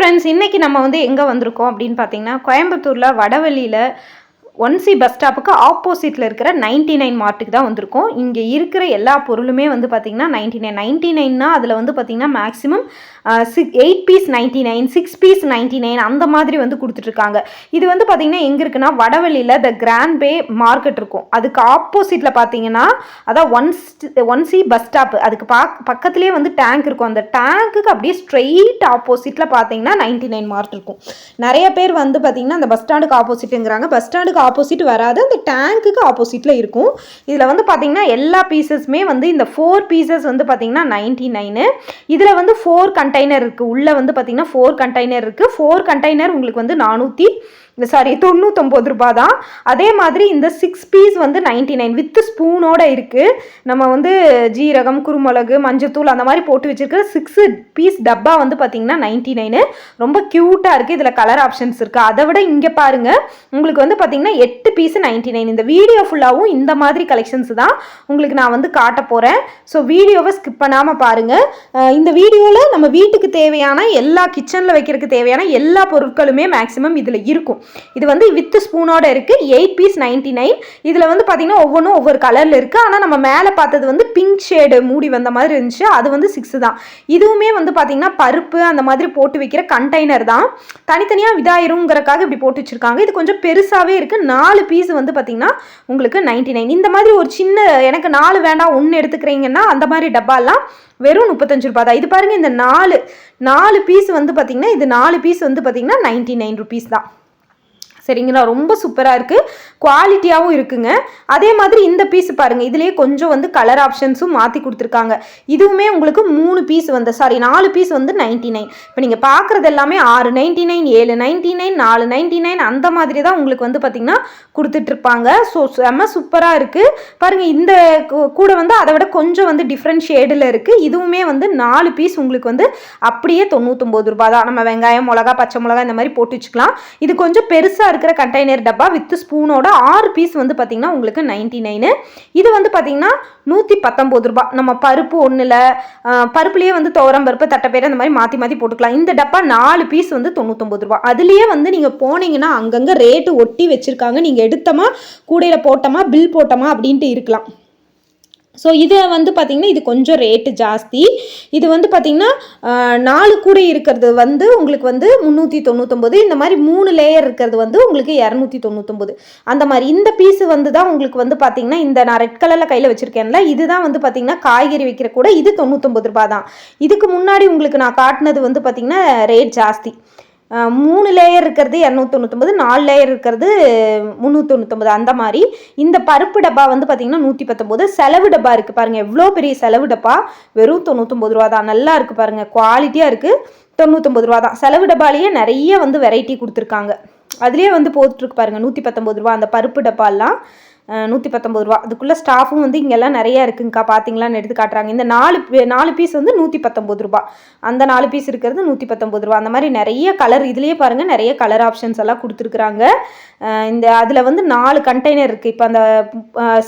Friends இன்றைக்கி நம்ம வந்து எங்கே வந்திருக்கோம் அப்படின்னு பார்த்தீங்கன்னா கோயம்புத்தூரில் வடவள்ளியில் ஒன் சி பஸ் ஸ்டாப்புக்கு ஆப்போசிட்டில் இருக்கிற நைன்டி நைன் மார்ட்டுக்கு தான் வந்திருக்கும். இங்கே இருக்கிற எல்லா பொருளுமே வந்து பார்த்திங்கன்னா நைன்டி நைன். நைன்டி நைன்னா அதில் வந்து பார்த்திங்கன்னா maximum six eight piece ninety nine six piece ninety nine அந்த மாதிரி வந்து கொடுத்துட்ருக்காங்க. இது வந்து பார்த்திங்கன்னா எங்கே இருக்குன்னா வடவெளியில் த கிராண்ட் பே மார்க்கெட் இருக்கும். அதுக்கு ஆப்போசிட்டில் பார்த்தீங்கன்னா அதான் one one C bus stop. அதுக்கு பா பக்கத்துலேயே வந்து டேங்க் இருக்கும். அந்த டேங்க்குக்கு அப்படியே ஸ்ட்ரெயிட் ஆப்போசிட்டில் பார்த்தீங்கன்னா நைன்டி நைன் மார்க் இருக்கும். நிறைய பேர் வந்து பார்த்திங்கன்னா அந்த பஸ் ஸ்டாண்டுக்கு ஆப்போசிட்டுங்கிறாங்க பஸ் ஸ்டாண்டுக்கு ஆப்போசிட் வராது. அந்த டேங்க்குக்கு ஆப்போசிட்டில் இருக்கும். இதில் வந்து பார்த்திங்கன்னா எல்லா பீசஸுமே வந்து இந்த ஃபோர் பீசஸ் வந்து பார்த்திங்கன்னா நைன்ட்டி நைனு இதில் வந்து ஃபோர் கண்டெய்னர் இருக்குது உள்ளே வந்து பார்த்திங்கன்னா ஃபோர் கண்டெய்னர் இருக்குது ஃபோர் கண்டெய்னர் உங்களுக்கு வந்து நானூற்றி சாரி தொண்ணூத்தொம்பது ரூபா தான் அதே மாதிரி இந்த சிக்ஸ் பீஸ் வந்து நைன்டி நைன் வித் ஸ்பூனோட இருக்குது நம்ம வந்து ஜீரகம் குருமிளகு மஞ்சத்தூள் அந்த மாதிரி போட்டு வச்சுருக்கிற சிக்ஸ் பீஸ் டப்பா வந்து பார்த்திங்கன்னா நைன்டி நைனு ரொம்ப க்யூட்டாக இருக்குது இதில் கலர் ஆப்ஷன்ஸ் இருக்குது அதை விட இங்கே பாருங்கள் உங்களுக்கு வந்து பார்த்திங்கன்னா எட்டு பீஸ் நைன்டி நைன் இந்த வீடியோ ஃபுல்லாகவும் இந்த மாதிரி கலெக்ஷன்ஸ் தான் உங்களுக்கு நான் வந்து காட்ட போகிறேன் ஸோ வீடியோவை ஸ்கிப் பண்ணாமல் பாருங்கள் இந்த வீடியோவில் நம்ம வீட்டுக்கு தேவையான எல்லா கிச்சனில் வைக்கிறதுக்கு தேவையான எல்லா பொருட்களுமே மேக்ஸிமம் இதில் இருக்கும். இது வந்து வித் ஸ்பூனோட இருக்குது எயிட் பீஸ் நைன்டி நைன் இதில் வந்து பார்த்திங்கன்னா ஒவ்வொன்றும் ஒவ்வொரு கலரில் இருக்குது ஆனால் நம்ம மேலே பார்த்தது வந்து பிங்க் ஷேடு மூடி வந்த மாதிரி இருந்துச்சு. அது வந்து சிக்ஸு தான். இதுவுமே வந்து பார்த்திங்கன்னா பருப்பு அந்த மாதிரி போட்டு வைக்கிற கண்டெய்னர் தான். தனித்தனியாக விதாயிருங்கிறக்காக இப்படி போட்டு வச்சுருக்காங்க. இது கொஞ்சம் பெருசாகவே இருக்குது நாலு பீஸ் வந்து பார்த்திங்கன்னா உங்களுக்கு நைன்ட்டி நைன் இந்த மாதிரி ஒரு சின்ன எனக்கு நாலு வேண்டாம் ஒன்று எடுத்துக்கிறீங்கன்னா அந்த மாதிரி டப்பாலாம் வெறும் முப்பத்தஞ்சு ரூபா தான். இது பாருங்கள் இந்த நாலு நாலு பீஸ் வந்து பார்த்திங்கன்னா இது நாலு பீஸ் வந்து பார்த்திங்கன்னா நைன்ட்டி நைன் ருபீஸ் தான். சரிங்களா? ரொம்ப சூப்பராக இருக்குது குவாலிட்டியாகவும் இருக்குங்க. அதே மாதிரி இந்த பீஸ் பாருங்கள் இதுலேயே கொஞ்சம் வந்து கலர் ஆப்ஷன்ஸும் மாற்றி கொடுத்துருக்காங்க. இதுவுமே உங்களுக்கு மூணு பீஸ் வந்து சாரி நாலு பீஸ் வந்து நைன்ட்டி நைன் இப்போ நீங்கள் பார்க்குறது எல்லாமே ஆறு நைன்ட்டி நைன் ஏழு நைன்ட்டி நைன் நாலு நைன்ட்டி நைன் அந்த மாதிரி தான் உங்களுக்கு வந்து பார்த்திங்கன்னா கொடுத்துட்ருப்பாங்க. ஸோ செம்ம சூப்பராக இருக்குது பாருங்கள் இந்த கூட வந்து அதை விட கொஞ்சம் வந்து டிஃப்ரெண்ட் ஷேடில் இருக்குது இதுவுமே வந்து நாலு பீஸ் உங்களுக்கு வந்து அப்படியே தொண்ணூற்றொம்பது ரூபா தான். நம்ம வெங்காயம் மிளகா பச்சை மிளகா இந்த மாதிரி போட்டு வச்சுக்கலாம். இது கொஞ்சம் பெருசாக இருக்கிற கண்டெய்னர் டப்பா வித் ஸ்பூனோட ஆறு பீஸ் வந்து பார்த்திங்கன்னா உங்களுக்கு நைன்ட்டி நைனு இது வந்து பார்த்திங்கன்னா நூற்றி பத்தொம்பது ரூபா நம்ம பருப்பு ஒன்றில் பருப்புலேயே வந்து துவரம் பருப்பு தட்டைப்பேர் அந்த மாதிரி மாற்றி மாற்றி போட்டுக்கலாம். இந்த டப்பா நாலு பீஸ் வந்து தொண்ணூத்தொம்பது ரூபா அதுலேயே வந்து நீங்கள் போனீங்கன்னா அங்கங்கே ரேட்டு ஒட்டி வச்சுருக்காங்க. நீங்கள் எடுத்தமா கூடையில் போட்டோமா பில் போட்டோமா அப்படின்ட்டு இருக்கலாம். ஸோ இதை வந்து பார்த்திங்கன்னா இது கொஞ்சம் ரேட்டு ஜாஸ்தி. இது வந்து பார்த்திங்கன்னா நாலு கூடை இருக்கிறது வந்து உங்களுக்கு வந்து முந்நூற்றி தொண்ணூற்றொம்பது இந்த மாதிரி மூணு லேயர் இருக்கிறது வந்து உங்களுக்கு இரநூத்தி தொண்ணூத்தொம்பது அந்த மாதிரி இந்த பீஸு வந்து தான் உங்களுக்கு வந்து பார்த்திங்கன்னா இந்த நான் ரெட் கலரில் கையில் வச்சுருக்கேன்ல இதுதான் வந்து பார்த்திங்கன்னா காய்கறி வைக்கிற கூட இது தொண்ணூத்தொம்பது ரூபா தான். இதுக்கு முன்னாடி உங்களுக்கு நான் காட்டினது வந்து பார்த்திங்கன்னா ரேட் ஜாஸ்தி. மூணு லேயர் இருக்கிறது இரநூத்தொண்ணூத்தொம்பது நாலு லேயர் இருக்கிறது முந்நூற்றொண்ணூத்தொம்பது அந்த மாதிரி இந்த பருப்பு டப்பா வந்து பார்த்திங்கன்னா நூற்றி பத்தொம்போது செலவு டப்பா இருக்குது பாருங்கள் எவ்வளோ பெரிய செலவு டப்பா? வெறும் தொண்ணூற்றொம்பது ரூபா தான். நல்லா இருக்குது பாருங்கள் குவாலிட்டியாக இருக்குது தொண்ணூற்றொம்பது ரூபா தான். செலவு டப்பாலேயே நிறைய வந்து வெரைட்டி கொடுத்துருக்காங்க. அதுலேயே வந்து போட்டுருக்கு பாருங்கள் நூற்றி பத்தொம்பது ரூபா அந்த பருப்பு டப்பாலாம். நூற்றி பத்தொம்பது ரூபா. அதுக்குள்ளே ஸ்டாஃபும் வந்து இங்கெல்லாம் நிறையா இருக்குங்கக்கா பார்த்தீங்களான்னு எடுத்து காட்டுறாங்க. இந்த நாலு நாலு பீஸ் வந்து நூற்றி பத்தொம்பது ரூபா. அந்த நாலு பீஸ் இருக்கிறது நூற்றி பத்தொம்பது ரூபா. அந்த மாதிரி நிறைய கலர் இதுலேயே பாருங்கள் நிறைய கலர் ஆப்ஷன்ஸ் எல்லாம் கொடுத்துருக்குறாங்க. இந்த அதில் வந்து நாலு கண்டெய்னர் இருக்குது இப்போ அந்த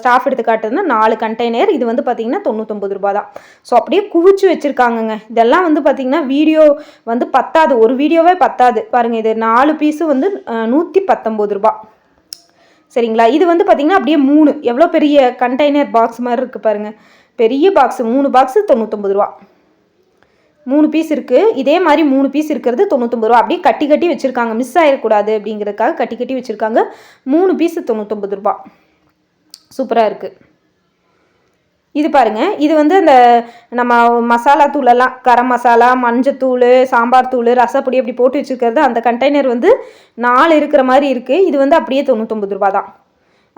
ஸ்டாஃப் எடுத்து காட்டுறதுன்னா நாலு கண்டெய்னர் இது வந்து பார்த்திங்கன்னா தொண்ணூத்தொம்பது ரூபா தான். ஸோ அப்படியே குவிச்சு வச்சுருக்காங்கங்க. இதெல்லாம் வந்து பார்த்திங்கன்னா வீடியோ வந்து பத்தாது. ஒரு வீடியோவே பத்தாது. பாருங்கள் இது நாலு பீஸு வந்து நூற்றி பத்தொம்பது ரூபா. சரிங்களா? இது வந்து பார்த்திங்கன்னா அப்படியே மூணு. எவ்வளோ பெரிய கண்டெய்னர் பாக்ஸ் மாதிரி இருக்குது பாருங்கள் பெரிய பாக்ஸு மூணு பாக்ஸு தொண்ணூற்றொம்பது ரூபா. மூணு பீஸ் இருக்குது இதே மாதிரி மூணு பீஸ் இருக்கிறது தொண்ணூத்தொம்பது ரூபா. அப்படியே கட்டி கட்டி வச்சுருக்காங்க. மிஸ் ஆகிடக்கூடாது அப்படிங்கிறதுக்காக கட்டி கட்டி வச்சுருக்காங்க. மூணு பீஸு தொண்ணூற்றொம்பது ரூபா. சூப்பராக இருக்குது இது பாருங்கள் இது வந்து அந்த நம்ம மசாலா தூளெல்லாம் கரம் மசாலா மஞ்சத்தூள் சாம்பார் தூள் ரசப்பொடி அப்படி போட்டு வச்சுருக்கிறது அந்த கண்டெய்னர் வந்து நாலு இருக்கிற மாதிரி இருக்குது இது வந்து அப்படியே தொண்ணூத்தொம்பது ரூபா தான்.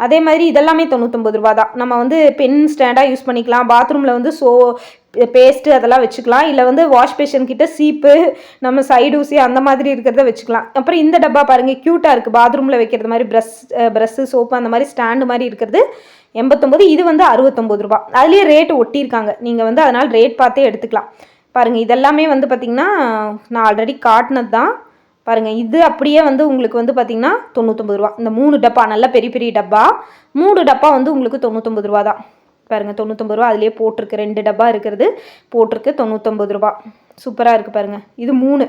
அதே மாதிரி இதெல்லாமே தொண்ணூத்தொம்பது ரூபா தான். நம்ம வந்து பென் ஸ்டாண்டாக யூஸ் பண்ணிக்கலாம். பாத்ரூமில் வந்து சோ பேஸ்ட்டு அதெல்லாம் வச்சுக்கலாம். இல்லை வந்து வாஷ் பேஷன் கிட்ட சீப்பு நம்ம சைடு ஊசி அந்த மாதிரி இருக்கிறத வச்சுக்கலாம். அப்புறம் இந்த டப்பா பாருங்கள் க்யூட்டாக இருக்குது பாத்ரூமில் வைக்கிறது மாதிரி ப்ரஷ் ப்ரஷ்ஷு சோப்பு அந்த மாதிரி ஸ்டாண்டு மாதிரி இருக்கிறது. எண்பத்தொம்போது இது வந்து அறுபத்தொம்போது ரூபா. அதுலேயே ரேட்டு ஒட்டியிருக்காங்க. நீங்கள் வந்து அதனால் ரேட் பார்த்தே எடுத்துக்கலாம். பாருங்கள் இதெல்லாமே வந்து பார்த்திங்கன்னா நான் ஆல்ரெடி காட்டினது தான் பாருங்கள் இது அப்படியே வந்து உங்களுக்கு வந்து பார்த்திங்கன்னா தொண்ணூற்றொம்பது ரூபா. இந்த மூணு டப்பா நல்ல பெரிய பெரிய டப்பா. மூணு டப்பா வந்து உங்களுக்கு தொண்ணூற்றொம்பது ரூபா தான் பாருங்கள் தொண்ணூற்றொம்பது ரூபா அதிலே போட்டிருக்கு. ரெண்டு டப்பா இருக்கிறது போட்டிருக்கு தொண்ணூற்றொம்பது ரூபா. சூப்பராக இருக்குது பாருங்கள் இது மூணு.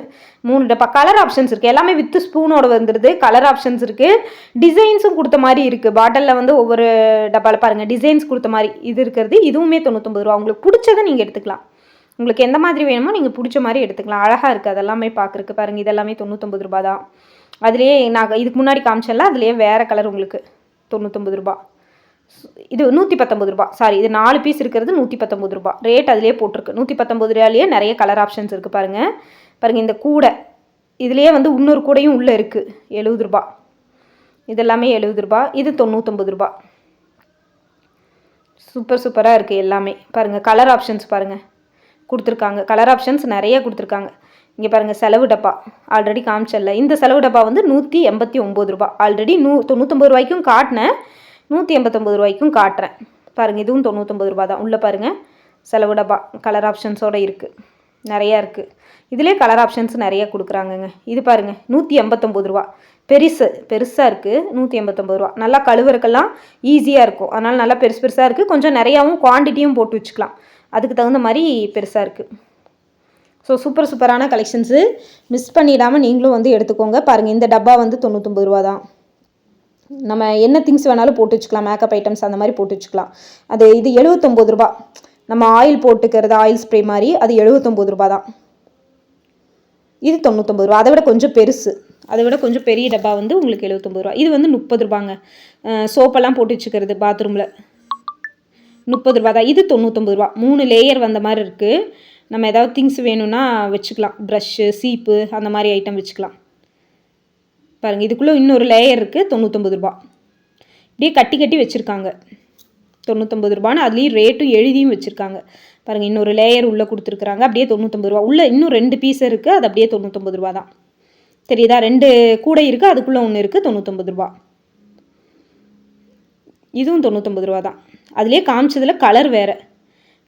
மூணு. டப்பா கலர் ஆப்ஷன்ஸ் இருக்குது எல்லாமே வித்து ஸ்பூனோட வந்துடுது கலர் ஆப்ஷன்ஸ் இருக்குது டிசைன்ஸும் கொடுத்த மாதிரி இருக்குது பாட்டிலில் வந்து ஒவ்வொரு டப்பாவில் பாருங்கள் டிசைன்ஸ் கொடுத்த மாதிரி இது இருக்கிறது. இதுவுமே தொண்ணூத்தொம்பது ரூபா. உங்களுக்கு பிடிச்சதை நீங்கள் எடுத்துக்கலாம். உங்களுக்கு எந்த மாதிரி வேணுமோ நீங்கள் பிடிச்ச மாதிரி எடுத்துக்கலாம். அழகாக இருக்குது அதெல்லாமே பார்க்குறக்கு பாருங்கள் இதெல்லாமே தொண்ணூத்தொம்பது ரூபா தான். அதுலேயே நான் இதுக்கு முன்னாடி காமிச்சல அதுலேயே வேறு கலர் உங்களுக்கு தொண்ணூத்தொம்பது ரூபா. இது நூற்றி பத்தொம்பது ரூபா. சாரி இது நாலு பீஸ் இருக்கிறது நூற்றி பத்தொம்பது ரூபா. ரேட் அதிலே போட்டிருக்கு. நூற்றி பத்தொம்பது ரூபாயிலேயே நிறைய கலர் ஆப்ஷன்ஸ் இருக்குது பாருங்கள் பாருங்கள் இந்த கூடை. இதுலேயே வந்து இன்னொரு கூடையும் உள்ளே இருக்குது எழுபது ரூபா. இதெல்லாமே எழுபது ரூபா. இது தொண்ணூற்றொம்பது ரூபா. சூப்பர் சூப்பராக இருக்குது எல்லாமே. பாருங்கள் கலர் ஆப்ஷன்ஸ் பாருங்கள் கொடுத்துருக்காங்க. கலர் ஆப்ஷன்ஸ் நிறைய கொடுத்துருக்காங்க. இங்கே பாருங்கள் செலவு டப்பா. ஆல்ரெடி காமிச்சல இந்த செலவு டப்பா வந்து நூற்றி எண்பத்தி ஒம்பது ரூபா. ஆல்ரெடி நூ தொண்ணூற்றொம்பது ரூபாய்க்கும் காட்டினேன் நூற்றி எண்பத்தொம்பது ரூபாய்க்கும் காட்டுறேன். பாருங்கள் இதுவும் தொண்ணூற்றொம்பது ரூபா தான். உள்ளே பாருங்கள் செலவு டப்பா கலர் ஆப்ஷன்ஸோடு இருக்குது நிறையா இருக்குது இதிலே கலர் ஆப்ஷன்ஸ் நிறையா கொடுக்குறாங்கங்க. இது பாருங்கள் நூற்றி எண்பத்தொம்பது ரூபா. பெருசு பெருசாக இருக்குது நூற்றி எண்பத்தொம்பது ரூபா. நல்லா கழுவுறக்கெல்லாம் ஈஸியாக இருக்கும். அதனால் நல்லா பெருசு பெருசாக இருக்குது கொஞ்சம் நிறையாவும் குவான்டிட்டியும் போட்டு வச்சுக்கலாம். அதுக்கு தகுந்த மாதிரி பெருசாக இருக்குது ஸோ சூப்பர் சூப்பரான கலெக்ஷன்ஸு மிஸ் பண்ணிடாமல் நீங்களும் வந்து எடுத்துக்கோங்க. பாருங்கள் இந்த டப்பா வந்து தொண்ணூற்றொம்பது ரூபா தான். நம்ம என்ன திங்ஸ் வேணாலும் போட்டு வச்சுக்கலாம். மேக்கப் ஐட்டம்ஸ் அந்த மாதிரி போட்டு வச்சுக்கலாம். அது இது எழுபத்தொம்போது ரூபா. நம்ம ஆயில் போட்டுக்கிறது ஆயில் ஸ்ப்ரே மாதிரி அது எழுபத்தொம்போது ரூபா தான். இது தொண்ணூத்தொம்பது ரூபா. அதை விட கொஞ்சம் பெருசு. அதை விட கொஞ்சம் பெரிய டப்பா வந்து உங்களுக்கு எழுபத்தொம்பது ரூபா. இது வந்து முப்பது ரூபாங்க. சோப்பெல்லாம் போட்டு வச்சுக்கிறது பாத்ரூமில் முப்பது ரூபா தான். இது தொண்ணூத்தொம்பது ரூபா. மூணு லேயர் வந்த மாதிரி இருக்குது நம்ம ஏதாவது திங்ஸ் வேணும்னா வச்சுக்கலாம். ப்ரஷ்ஷு சீப்பு அந்த மாதிரி ஐட்டம் வச்சுக்கலாம். பாருங்கள் இதுக்குள்ளே இன்னொரு லேயர் இருக்குது தொண்ணூற்றொம்பது ரூபா. இப்படியே கட்டி கட்டி வச்சுருக்காங்க. தொண்ணூற்றொம்பது ரூபான்னு அதுலேயும் ரேட்டும் எழுதியும் வச்சுருக்காங்க. பாருங்கள் இன்னொரு லேயர் உள்ளே கொடுத்துருக்குறாங்க அப்படியே தொண்ணூற்றொம்பது ரூபா. உள்ளே இன்னும் ரெண்டு பீஸ் இருக்குது அது அப்படியே தொண்ணூற்றொம்பது ரூபா தான். தெரியுதா? ரெண்டு கூடை இருக்குது அதுக்குள்ளே ஒன்று இருக்குது தொண்ணூற்றொம்பது ரூபா. இதுவும் தொண்ணூற்றொம்பது ரூபா தான். அதுலேயே காமிச்சதில் கலர் வேறு.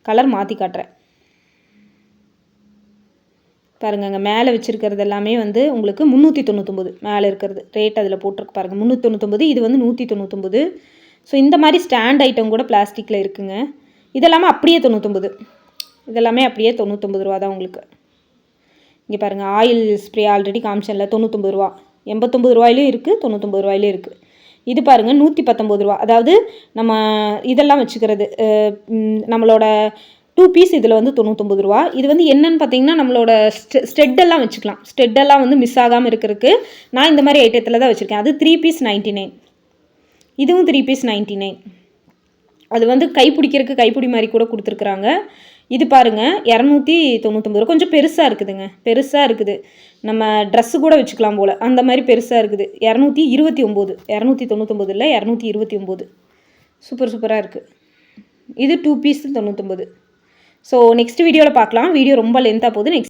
கலர் மாற்றி காட்டுறேன். பாருங்கங்க மேலே வச்சுருக்கிறது எல்லாமே வந்து உங்களுக்கு முந்நூற்றி தொண்ணூற்றொம்பது மேலே இருக்கிறது ரேட் அதில் போட்டிருக்கு பாருங்கள் முந்நூற்றி தொண்ணூற்றொம்பது இது வந்து நூற்றி தொண்ணூற்றொம்பது ஸோ இந்த மாதிரி ஸ்டாண்ட் ஐட்டம் கூட பிளாஸ்டிக்கில் இருக்குங்க. இதெல்லாமே அப்படியே தொண்ணூற்றொம்பது இதெல்லாமே அப்படியே தொண்ணூற்றொம்பது ரூபா தான் உங்களுக்கு. இங்கே பாருங்கள் ஆயில் ஸ்ப்ரே ஆல்ரெடி காமிச்சனில் தொண்ணூற்றொம்பது ரூபா. எண்பத்தொம்பது ரூபாயிலையும் இருக்குது தொண்ணூற்றொம்பது ரூபாயிலையும் இருக்குது இது பாருங்கள் நூற்றி பத்தொம்பது ரூபா. அதாவது நம்ம இதெல்லாம் வச்சுக்கிறது நம்மளோட டூ பீஸ் இதில் வந்து தொண்ணூற்றொம்பது ரூபா. இது வந்து என்னென்னு பார்த்தீங்கன்னா நம்மளோட ஸ்டெ ஸ்டெட்டெல்லாம் வச்சுக்கலாம். ஸ்டெட்டெல்லாம் வந்து மிஸ் ஆகாமல் இருக்கிறதுக்கு நான் இந்த மாதிரி ஐட்டத்தில் தான் வச்சுருக்கேன். அது த்ரீ பீஸ் நைன்ட்டி நைன் இதுவும் த்ரீ பீஸ் நைன்ட்டி நைன் அது வந்து கைப்பிடிக்கிறதுக்கு கைப்பிடி மாதிரி கூட கொடுத்துருக்குறாங்க. இது பாருங்கள் இரநூத்தி தொண்ணூற்றொம்பது ரூபா. கொஞ்சம் பெருசாக இருக்குதுங்க. பெருசாக இருக்குது. நம்ம ட்ரெஸ்ஸு கூட வச்சுக்கலாம் போல். அந்த மாதிரி பெருசாக இருக்குது. இரநூத்தி இருபத்தி ஒம்பது இரநூத்தி தொண்ணூற்றொம்பது இல்லை இரநூத்தி இருபத்தி ஒம்பது சூப்பர் சூப்பராக இருக்குது இது டூ பீஸ் தொண்ணூற்றொம்பது ஸோ நெக்ஸ்ட் வீடியோவில் பார்க்கலாம். வீடியோ ரொம்ப லென்த்தாக போகுது. நெக்ஸ்ட்